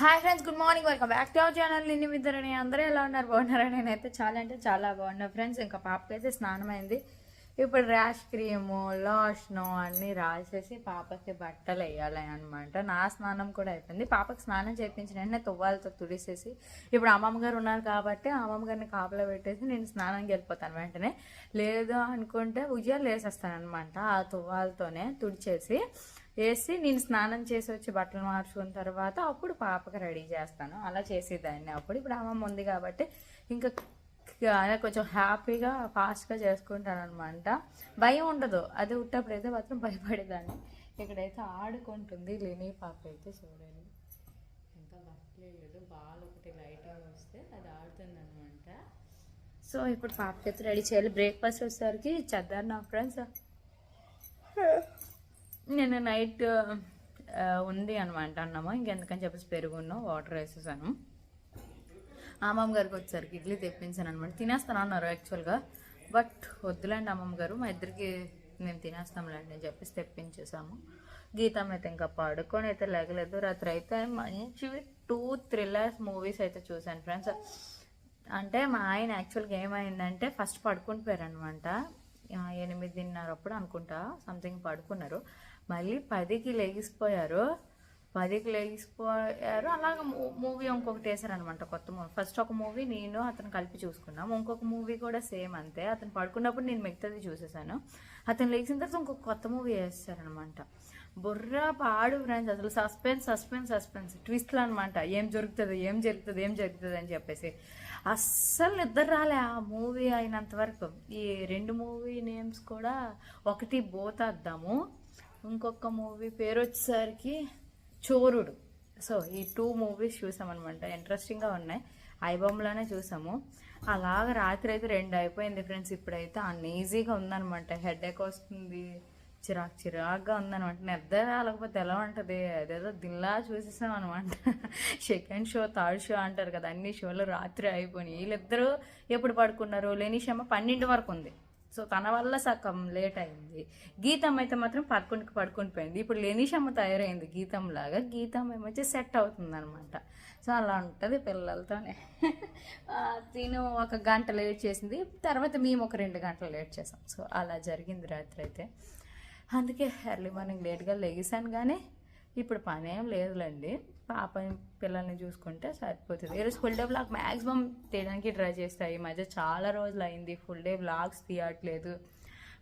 Hi friends good morning welcome back to our channel నిన్న ఇద్దరని అందరూ ఎలా ఉన్నారు? బాగున్నారా? నేనైతే చాలా అంటే చాలా బాగున్నా ఫ్రెండ్స్ ఇంకా పాపకి అయితే స్నానం అయింది ఇప్పుడు ర్యాష్ క్రీము లోషను అన్నీ రాసేసి పాపకి బట్టలు వేయాలి అనమాట నా స్నానం కూడా అయిపోయింది. పాపకి స్నానం చేయించిన వెంటనే తువ్వాలతో తుడిసేసి ఇప్పుడు అమ్మమ్మ గారు ఉన్నారు కాబట్టి అమ్మమ్మ గారిని పెట్టేసి నేను స్నానానికి వెళ్ళిపోతాను వెంటనే. లేదు అనుకుంటే ఉయ్యాలు వేసేస్తాను అనమాట ఆ తువ్వాలతోనే తుడిచేసి. వేసి నేను స్నానం చేసి వచ్చి బట్టలు మార్చుకున్న తర్వాత అప్పుడు పాపకి రెడీ చేస్తాను. అలా చేసేదాన్ని అప్పుడు. ఇప్పుడు అమ్మమ్మ ఉంది కాబట్టి ఇంకా కొంచెం హ్యాపీగా ఫాస్ట్గా చేసుకుంటాను అనమాట భయం ఉండదు. అది ఉట్టప్పుడు అయితే మాత్రం భయపడేదాన్ని. ఇక్కడైతే ఆడుకుంటుంది లేని పాప అయితే చూడండి. ఇంకా బట్టలు వేయదు బాల్ ఒకటి లైట్గా వస్తే అది ఆడుతుంది అనమాట సో ఇప్పుడు పాపకి అయితే రెడీ చేయాలి. బ్రేక్ఫాస్ట్ వచ్చేసరికి చద్దారు నా ఫ్రెండ్స్. నేను నైట్ ఉంది అనమాట అన్నము. ఇంకెందుకని చెప్పేసి పెరుగును వాటర్ వేసేసాను. అమ్మమ్మ గారికి వచ్చేసరికి ఇడ్లీ తెప్పించాను అనమాట తినేస్తాను అన్నారు యాక్చువల్గా. బట్ వద్దులేండి అమ్మమ్మ గారు మా ఇద్దరికి మేము తినేస్తాంలేండి అని చెప్పేసి తెప్పించేసాము. గీతం అయితే ఇంకా పడుకొని అయితే లేగలేదు. రాత్రి అయితే మంచి టూ థ్రిల్లర్స్ మూవీస్ అయితే చూశాను ఫ్రెండ్స్. అంటే మా ఆయన యాక్చువల్గా ఏమైందంటే ఫస్ట్ పడుకుని పోయారనమాట ఎనిమిదిన్నర అప్పుడు అనుకుంటా సంథింగ్ పడుకున్నారు. మళ్ళీ పదికి లెగిసిపోయారు. పదికి లెగిసిపోయారు. అలాగ మూవీ ఇంకొకటి వేసారనమాట కొత్త మూవీ. ఫస్ట్ ఒక మూవీ నేను అతను కలిపి చూసుకున్నాం. ఇంకొక మూవీ కూడా సేమ్ అంతే. అతను పడుకున్నప్పుడు నేను మిగతాది చూసేసాను. అతను లేచిన తర్వాత ఇంకొక కొత్త మూవీ వేస్తారనమాట బుర్ర పాడు ఫ్రెండ్స్ అసలు సస్పెన్స్ సస్పెన్స్ సస్పెన్స్ ట్విస్ట్లు అనమాట ఏం జరుగుతుంది ఏం జరుగుతుంది ఏం జరుగుతుంది అని చెప్పేసి. అస్సలు నిద్ర రాలే ఆ మూవీ అయినంత వరకు. ఈ రెండు మూవీ నేమ్స్ కూడా ఒకటి బోతాద్దాము. ఇంకొక మూవీ పేరు వచ్చేసరికి చోరుడు. సో ఈ టూ మూవీస్ చూసామన్నమాట. ఇంట్రెస్టింగ్గా ఉన్నాయి. ఐబొమ్మలోనే చూసాము. అలాగ రాత్రి అయితే రెండు అయిపోయింది ఫ్రెండ్స్ ఇప్పుడైతే అన్ఈజీగా ఉందనమాట హెడ్ వస్తుంది. చిరాకు చిరాకుగా ఉందనమాట నిద్ర రాలకపోతే ఎలా ఉంటుంది? అదేదో దిల్లా చూసేసాం అనమాట సెకండ్ షో థర్డ్ షో అంటారు కదా అన్ని షోలు రాత్రి అయిపోయినాయి. వీళ్ళిద్దరూ ఎప్పుడు పడుకున్నారు? లేనిషమ్మ పన్నెండు వరకు ఉంది. సో తన వల్ల సగం లేట్ అయింది. గీతం అయితే మాత్రం పదకొండుకి పడుకుని పోయింది. ఇప్పుడు లేనిషమ్మ తయారైంది గీతం లాగా. గీతం ఏమొచ్చి సెట్ అవుతుంది అనమాట సో అలా ఉంటుంది పిల్లలతోనే. తిను ఒక గంట లేట్ చేసింది. తర్వాత మేము ఒక రెండు గంటలు లేట్ చేసాం. సో అలా జరిగింది రాత్రి అయితే. అందుకే ఎర్లీ మార్నింగ్ లేట్గా లెగిసాను కానీ ఇప్పుడు పని ఏం లేదులేండి. పాప పిల్లల్ని చూసుకుంటే సరిపోతుంది. ఈరోజు ఫుల్ డే బ్లాగ్ మ్యాక్సిమం తీయడానికి ట్రై చేస్తాయి ఈ మధ్య చాలా రోజులు అయింది. ఫుల్ డే బ్లాగ్స్ తీయట్లేదు.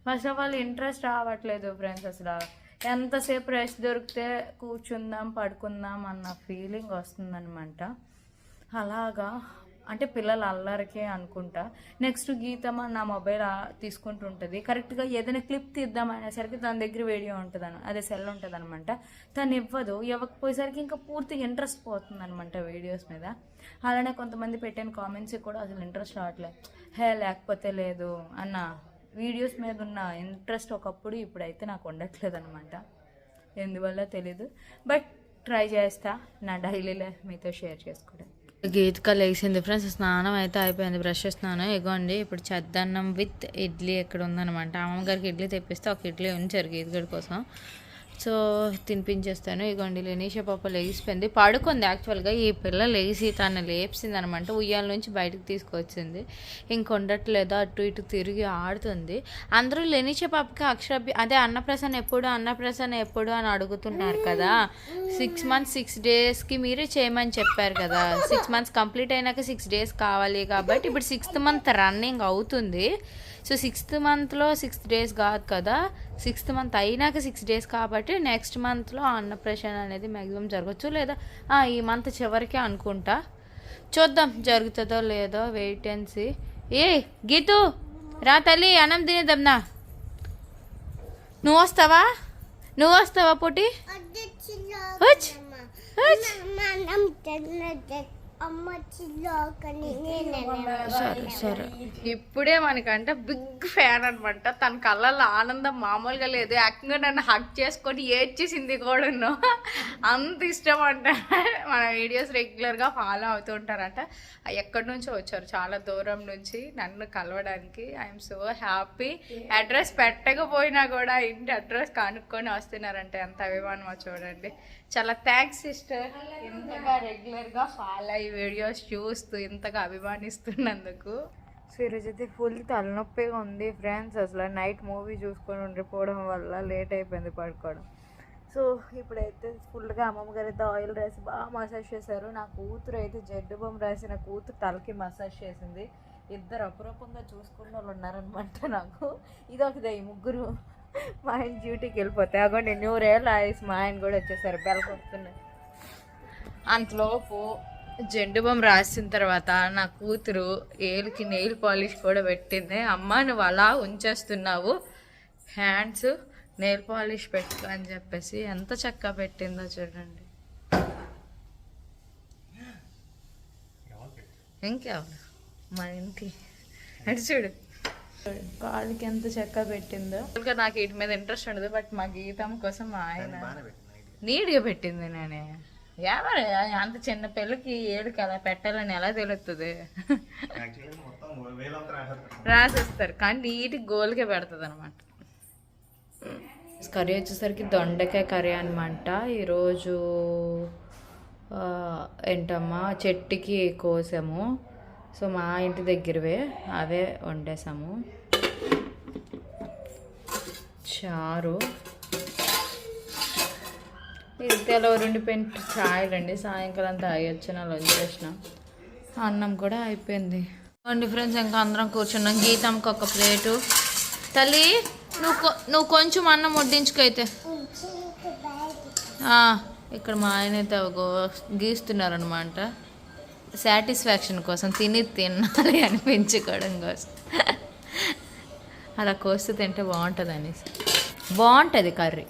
ఫస్ట్ ఆఫ్ ఆల్ ఇంట్రెస్ట్ రావట్లేదు ఫ్రెండ్స్ అసలు. ఎంతసేపు రెస్ట్ దొరికితే కూర్చుందాం పడుకుందాం అన్న ఫీలింగ్ వస్తుందనమాట అలాగా అంటే పిల్లలు అల్లరికే అనుకుంటా. నెక్స్ట్ గీతమ్మ నా మొబైల్ తీసుకుంటుంటుంది. కరెక్ట్గా ఏదైనా క్లిప్ తీద్దామనేసరికి తన దగ్గర వీడియో ఉంటుంది అదే సెల్ ఉంటుంది అనమాట తను ఇవ్వదు. ఇవ్వకపోయేసరికి ఇంకా పూర్తిగా ఇంట్రెస్ట్ పోతుంది అనమాట వీడియోస్ మీద. అలానే కొంతమంది పెట్టిన కామెంట్స్ కూడా అసలు ఇంట్రెస్ట్ రావట్లేదు హే లేకపోతే లేదు అన్న వీడియోస్ మీద ఉన్న ఇంట్రెస్ట్ ఒకప్పుడు ఇప్పుడైతే నాకు ఉండట్లేదు అనమాట ఎందువల్ల తెలీదు. బట్ ట్రై చేస్తా. నా డైలీ లైఫ్ మీతో షేర్ చేసుకోవడానికి గీతకాలు లేచింది ఫ్రెండ్స్. స్నానం అయితే అయిపోయింది. బ్రష్ స్నానం ఇగోండి ఇప్పుడు చెద్దన్నం విత్ ఇడ్లీ ఎక్కడ ఉందన్నమాట అమ్మగారికి ఇడ్లీ తెప్పిస్తే ఒక ఇడ్లీ ఉంచారు గీతగడి కోసం. సో తినిపించేస్తాను. ఇగోండి లెనీషా పాప లేచిపోయింది పడుకుంది యాక్చువల్గా. ఈ పిల్ల లేచి తను లేపింది అనమాట ఉయ్యాల నుంచి బయటకు తీసుకొచ్చింది. ఇంకొండట్లేదు అటు ఇటు తిరిగి ఆడుతుంది. అందరూ లెనీషా పాపకి అక్షరాభ్య అదే అన్నప్రసన్న ఎప్పుడు అన్నప్రసన్న ఎప్పుడు అని అడుగుతున్నారు కదా. సిక్స్ మంత్స్ సిక్స్ డేస్కి మీరే చేయమని చెప్పారు కదా. సిక్స్ మంత్స్ కంప్లీట్ అయినాక సిక్స్ డేస్ కావాలి కాబట్టి. ఇప్పుడు సిక్స్త్ మంత్ రన్నింగ్ అవుతుంది. సో సిక్స్త్ మంత్లో సిక్స్త్ డేస్ కాదు కదా. సిక్స్త్ మంత్ అయినాక సిక్స్ డేస్ కాబట్టి నెక్స్ట్ మంత్లో అన్నప్రసన్న అనేది మ్యాక్సిమం జరగచ్చు లేదా? ఈ మంత్ చివరికి అనుకుంటా. చూద్దాం జరుగుతుందో లేదో వెయిట్ అండ్ సీ ఏ గీతు రా తల్లి అన్నం తినేద్దాంనా నువ్వు వస్తావా? నువ్వు వస్తావా పొట్టి సరే సరే. ఇప్పుడే మనకంటే బిగ్ ఫ్యాన్ అనమాట తన కళ్ళల్లో ఆనందం మామూలుగా లేదు. యాక్టింగ్గా నన్ను హక్ చేసుకొని ఏడ్చేసింది కూడా అంత ఇష్టం అంట మన వీడియోస్ రెగ్యులర్గా ఫాలో అవుతూ ఉంటారంట. ఎక్కడి నుంచో వచ్చారు? చాలా దూరం నుంచి నన్ను కలవడానికి. I'm so happy. అడ్రస్ పెట్టకపోయినా కూడా ఇంటి అడ్రస్ కనుక్కొని వస్తున్నారంటే. ఎంత అభిమానమో చూడండి. చాలా థ్యాంక్స్ సిస్టర్. ఇంతగా రెగ్యులర్గా ఫాలో అయ్యి వీడియోస్ చూస్తూ ఇంతగా అభిమానిస్తున్నందుకు. సో ఫుల్ తలనొప్పిగా ఉంది ఫ్రెండ్స్. అసలు నైట్ మూవీ చూసుకొని ఉండిపోవడం వల్ల లేట్ అయిపోయింది పడుకోవడం. సో ఇప్పుడైతే ఫుల్గా అమ్మమ్మ గారు అయితే ఆయిల్ రాసి బాగా మసాజ్ చేశారు. నా కూతురు అయితే జడ్డు బొమ్మ రాసి నా కూతురు తలకి మసాజ్ చేసింది. ఇద్దరు అపురూపంగా చూసుకున్న వాళ్ళు ఉన్నారనమాట నాకు. ఇది ఒకదే ఈ ముగ్గురు. మా ఆయన డ్యూటీకి వెళ్ళిపోతాయి అగోండి నూరేళ్ళు ఆయుస్ మా ఆయన కూడా వచ్చేసారు. బెల్ కొడుతున్నాయి అంతలోపు జెండు బొమ్మ రాసిన తర్వాత నా కూతురు ఏలుకి నెయిల్ పాలిష్ కూడా పెట్టింది. అమ్మ నువ్వు అలా ఉంచేస్తున్నావు. హ్యాండ్స్ నెయిల్ పాలిష్ పెట్టు అని చెప్పేసి ఎంత చక్కగా పెట్టిందో చూడండి. ఇంకెవరు? మా ఇంటి. అటు చూడు. కాళ్ళకి ఎంత చక్కగా పెట్టిందో. ఇంకా నాకు వీటి మీద ఇంట్రెస్ట్ ఉండదు బట్ మా గీతం కోసం మా ఆయన నీట్గా పెట్టింది నేనే. ఎవరు అంత చిన్న పిల్లకి ఏడుకి అలా పెట్టాలని ఎలా తెలుస్తుంది రాసేస్తారు. కానీ నీట్ గోల్కే పెడుతుంది అనమాట కర్రీ వచ్చేసరికి దొండకాయ కర్రీ అనమాట ఈరోజు ఏంటమ్మా చెట్టుకి కోసాము. సో మా ఇంటి దగ్గరవే అవే వండేసాము. చారు. ఇద్దరు ఉండిపోయిన చాయలండి సాయంకాలం తాగొచ్చిన లంచ్ చేసిన. అన్నం కూడా అయిపోయింది. అండి ఫ్రెండ్స్ ఇంకా అందరం కూర్చున్నాం. గీతంకి ఒక ప్లేటు. తల్లి నువ్వు నువ్వు కొంచెం అన్నం వడ్డించుకైతే. ఇక్కడ మా ఆయన అయితే గీస్తున్నారనమాట సాటిస్ఫాక్షన్ కోసం తిని తినాలి అనిపించుకోవడం కోసం. అలా కోస్తూ తింటే బాగుంటుంది అనేసి బాగుంటుంది కర్రీ.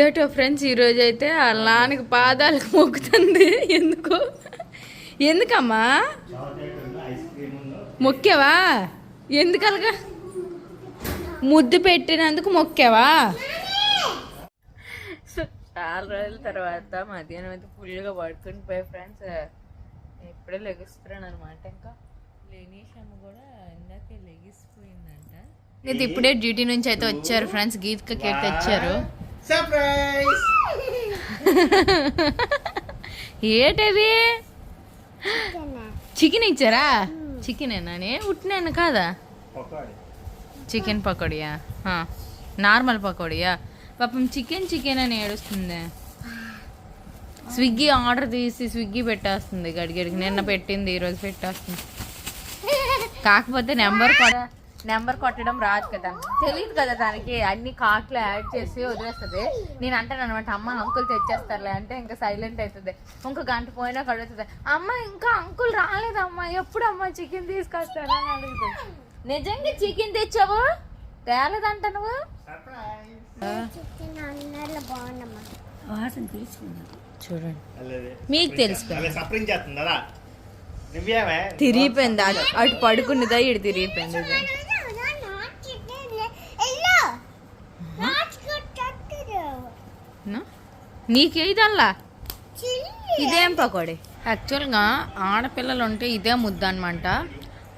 ఏటో ఫ్రెండ్స్ ఈరోజు అయితే వాళ్ళ నాన్నకి పాదాలకు మొక్కుతుంది. ఎందుకు? ఎందుకమ్మా? మొక్కావా? ఎందుకలగా? ముద్దు పెట్టినందుకు మొక్కావా? సో చాలా రోజుల తర్వాత మధ్యాహ్నం అయితే ఫుల్గా పడుకుని పోయి ఫ్రెండ్స్. ఇప్పుడే లెగిస్తున్నాను అనమాట ఇంకా. లేనీషమ్మ కూడా ఇందాకే లెగిసిపోయింది. ఇది ఇప్పుడే డ్యూటీ నుంచి అయితే వచ్చారు ఫ్రెండ్స్. గీత్క కేక్ తెచ్చారు. సర్ప్రైజ్ ఏటది? చికెన్ ఇచ్చారా? చికెనేనా? ఉట్టినాను కాదా? చికెన్ పకోడియా? నార్మల్ పకోడియా? పాపం చికెన్ చికెన్ అని ఏడుస్తుంది. స్విగ్గీ ఆర్డర్ తీసి స్విగ్గీ పెట్టేస్తుంది గడిగడికి. నిన్న పెట్టింది ఈరోజు పెట్టేస్తుంది. కాకపోతే నెంబర్ కూడా నెంబర్ కొట్టడం రాదు కదా. తెలియదు కదా దానికి అన్ని కార్ట్లు యాడ్ చేసి వదిలేస్తుంది. నేను అంటాను అనమాట అమ్మ అంకుల్ తెచ్చేస్తారులే అంటే ఇంకా సైలెంట్ అవుతుంది ఇంకో గంట పోయినా కడుగుతుంది. అమ్మ ఇంకా అంకుల్ రాలేదమ్మా ఎప్పుడు అమ్మ చికెన్ తీసుకొస్తారా అని అడుగుతుంది. నిజంగా చికెన్ తెచ్చావు? తేలేదంట నువ్వు? చూడండి. మీకు తెలుసు కదా. అలా సప్రింగ్ చేస్తుందా? నువ్వేమే తిరిగిపోయింది. అటు అటు పడుకున్నదా ఇటు తిరిగిపోయింది ఇది. నా? నీకేదల్లా? ఇదేం పకోడీ? యాక్చువల్గా ఆడపిల్లలు ఉంటే ఇదే ముద్ద అనమాట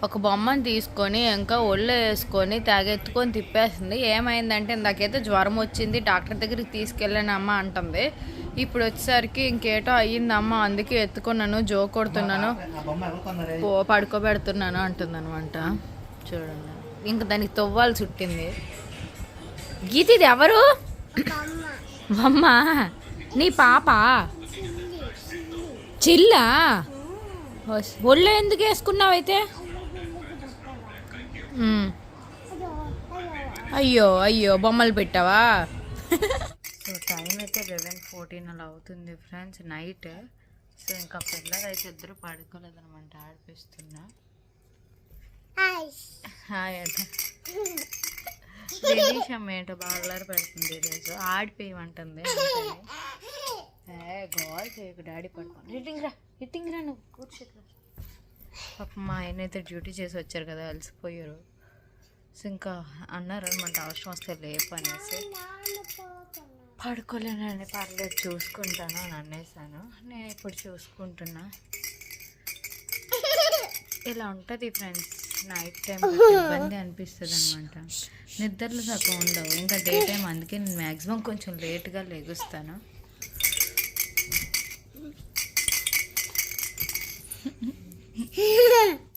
ఒక బొమ్మను తీసుకొని ఇంకా ఒళ్ళు వేసుకొని తాగెత్తుకొని తిప్పేస్తుంది ఏమైందంటే ఇందాకైతే జ్వరం వచ్చింది డాక్టర్ దగ్గరికి తీసుకెళ్ళాను అమ్మ అంటుంది. ఇప్పుడు వచ్చేసరికి ఇంకేటో అయ్యిందమ్మ అందుకే ఎత్తుకున్నాను జో కొడుతున్నాను బొమ్మ పడుకోబెడుతున్నాను అంటుంది అనమాట చూడండి. ఇంక దానికి తవ్వాలి చుట్టింది గీత ఇది ఎవరు అమ్మ నీ పాప? చిల్లా? ఒళ్ళో ఎందుకు వేసుకున్నావైతే ఉమ్. అయ్యో అయ్యో బొమ్మలు పెట్టావా? సో టైం అయితే లెవెన్ ఫోర్టీన్ అలా అవుతుంది ఫ్రెండ్స్ నైట్ సో ఇంకా పిల్లలు అయితే ఇద్దరు పడుకోలేదు అనమాట ఆడిపిస్తున్నా హాయ్ ఏంటో బాగా పెడుతుంది ఈరోజు ఆడిపోయమంటుంది గోల్ చేయకు డాడీ పడుకోండి హిట్టింగ్ రా హిట్టింగ్ రా నువ్వు. కూర్చోరా పాప మా ఆయన అయితే డ్యూటీ చేసి వచ్చారు కదా అలసిపోయారు. సో ఇంకా అన్నారనమాట అవసరం వస్తే లేపు అనేసి. పడుకోలేనండి పర్లేదు చూసుకుంటాను అని అనేసాను. నేను ఇప్పుడు చూసుకుంటున్నా. ఇలా ఉంటుంది ఫ్రెండ్స్ నైట్ టైం ఇబ్బంది అనిపిస్తుంది అనమాట నిద్రలు సగం ఉండవు. ఇంకా డే టైం అందుకే నేను మ్యాక్సిమం కొంచెం లేట్గా లెగుస్తాను. いいね!